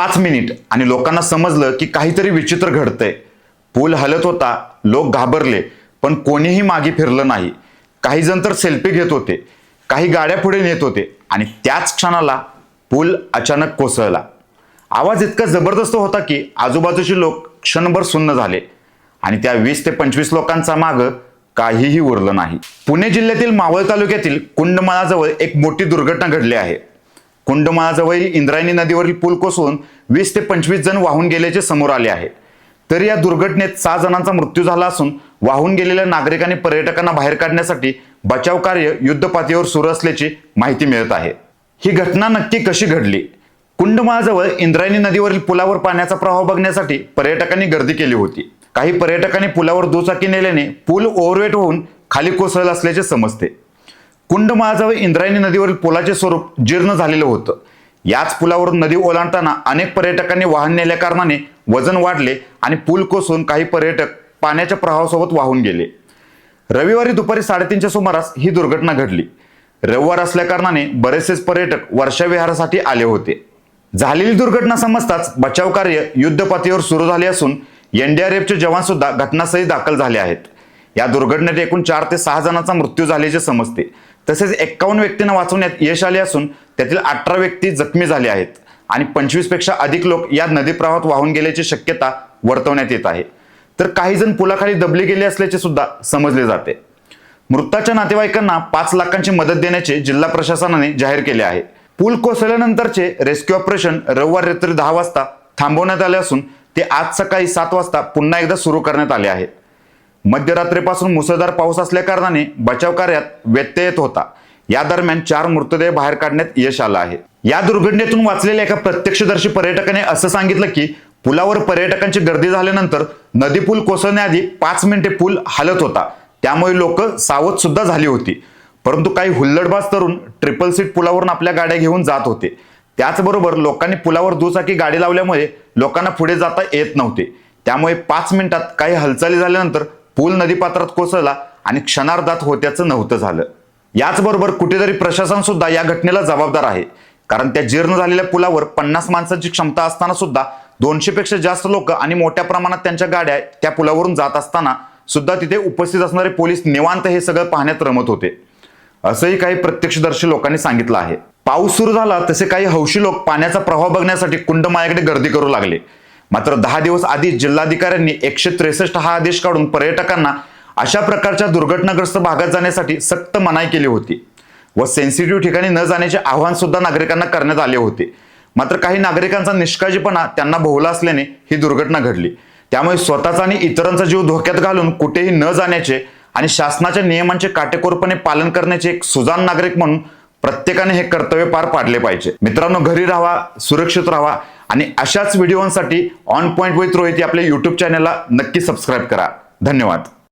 पाच मिनिट आणि लोकांना समजलं की काहीतरी विचित्र घडतंय. पूल हलत होता लोक घाबरले पण कोणीही मागे फिरलं नाही. काही जण तर सेल्फी घेत होते काही गाड्या पुढे नेत होते आणि त्याच क्षणाला पूल अचानक कोसळला. आवाज इतका जबरदस्त होता की आजूबाजूचे लोक क्षणभर सुन्न झाले आणि त्या वीस ते पंचवीस लोकांचा माग काहीही उरलं नाही. पुणे जिल्ह्यातील मावळ तालुक्यातील कुंडमाळाजवळ एक मोठी दुर्घटना घडली आहे. कुंडमाळाजवळील इंद्रायणी नदीवरील पूल कोसळून वीस ते पंचवीस जण वाहून गेल्याचे समोर आले आहे तर या दुर्घटनेत सहा जणांचा मृत्यू झाला असून वाहून गेलेल्या नागरिकांनी पर्यटकांना बाहेर काढण्यासाठी बचाव कार्य युद्धपातळीवर सुरू असल्याची माहिती मिळत आहे. ही घटना नक्की कशी घडली? कुंडमाळाजवळ इंद्रायणी नदीवरील पुलावर पाण्याचा प्रवाह बघण्यासाठी पर्यटकांनी गर्दी केली होती. काही पर्यटकांनी पुलावर दुचाकी नेल्याने पूल ओव्हरवेट होऊन खाली कोसळला असल्याचे समजते. कुंडमाळाजवळ इंद्रायणी नदीवरील पुलाचे स्वरूप जीर्ण झालेलं होतं. याच पुलावरून नदी ओलांडताना अनेक पर्यटकांनी वाहन नेल्या कारणाने वजन वाढले आणि पूल कोसळून काही पर्यटक पाण्याच्या प्रवाहासोबत वाहून गेले. रविवारी दुपारी साडेतीनच्या सुमारास ही दुर्घटना घडली. रविवार असल्याकारणाने बरेचसेच पर्यटक वर्षाविहारासाठी आले होते. झालेली दुर्घटना समजताच बचाव कार्य युद्धपातळीवर सुरू झाले असून एनडीआरएफचे जवान सुद्धा घटनास्थळी दाखल झाले आहेत. या दुर्घटनेत एकूण चार ते सहा जणांचा मृत्यू झाल्याचे समजते. तसेच एक्कावन्न व्यक्तींना वाचवण्यात यश आले असून त्यातील अठरा व्यक्ती जखमी झाले आहेत आणि पंचवीसपेक्षा अधिक लोक या नदी प्रवाहात वाहून गेल्याची शक्यता वर्तवण्यात येत आहे. तर काही जण पुलाखाली दबले गेले असल्याचे सुद्धा समजले जाते. मृताच्या नातेवाईकांना पाच लाखांची मदत देण्याचे जिल्हा प्रशासनाने जाहीर केले आहे. पूल कोसळल्यानंतरचे रेस्क्यू ऑपरेशन रविवार रात्री दहा वाजता थांबवण्यात आले असून ते आज सकाळी सात वाजता पुन्हा एकदा सुरू करण्यात आले आहे. मध्यरात्रीपासून मुसळधार पाऊस असल्या कारणाने बचाव कार्यात व्यत्यय येत होता. या दरम्यान चार मृतदेह बाहेर काढण्यात यश आलं आहे. या दुर्घटनेतून वाचलेल्या एका प्रत्यक्षदर्शी पर्यटकाने असं सांगितलं की पुलावर पर्यटकांची गर्दी झाल्यानंतर नदी पूल कोसळण्याआधी पाच मिनिटे पूल हलत होता. त्यामुळे लोक सावध सुद्धा झाली होती. परंतु काही हुल्लडबाज तरुण ट्रिपल सीट पुलावरून आपल्या गाड्या घेऊन जात होते. त्याचबरोबर लोकांनी पुलावर दुचाकी गाडी लावल्यामुळे लोकांना पुढे जाता येत नव्हते. त्यामुळे पाच मिनिटात काही हालचाली झाल्यानंतर पूल नदीपात्रात कोसळला आणि क्षणार्धात होत्याचं नव्हतं झालं. याचबरोबर कुठेतरी प्रशासन सुद्धा या घटनेला जबाबदार आहे. कारण त्या जीर्ण झालेल्या पुलावर पन्नास माणसांची क्षमता असताना सुद्धा दोनशे पेक्षा जास्त लोक आणि मोठ्या प्रमाणात त्यांच्या गाड्या त्या पुलावरून जात असताना सुद्धा तिथे उपस्थित असणारे पोलीस निवांत हे सगळं पाहण्यात रमत होते. असंही काही प्रत्यक्षदर्शी लोकांनी सांगितलं आहे. पाऊस सुरू झाला तसे काही हौशी लोक पाण्याचा प्रवाह बघण्यासाठी कुंड मायाकडे गर्दी करू लागले. मात्र दहा दिवस आधी जिल्हाधिकाऱ्यांनी एकशे त्रेसष्ट हा आदेश काढून पर्यटकांना अशा प्रकारच्या दुर्घटनाग्रस्त भागात जाण्यासाठी सक्त मनाई केली होती व सेन्सिटिव्ह ठिकाणी न जाण्याचे आव्हान सुद्धा नागरिकांना करण्यात आले होते. मात्र काही नागरिकांचा निष्काळजीपणा त्यांना भोवला असल्याने ही दुर्घटना घडली. त्यामुळे स्वतःचा आणि इतरांचा जीव धोक्यात घालून कुठेही न जाण्याचे आणि शासनाच्या नियमांचे काटेकोरपणे पालन करण्याचे एक सुजान नागरिक म्हणून प्रत्येकाने हे कर्तव्य पार पाडले पाहिजे. मित्रांनो घरी राहा सुरक्षित राहा. आणि अशाच व्हिडिओसाठी ऑन पॉईंट विथ रोहित आपल्या यूट्यूब चॅनलला नक्की सबस्क्राईब करा. धन्यवाद.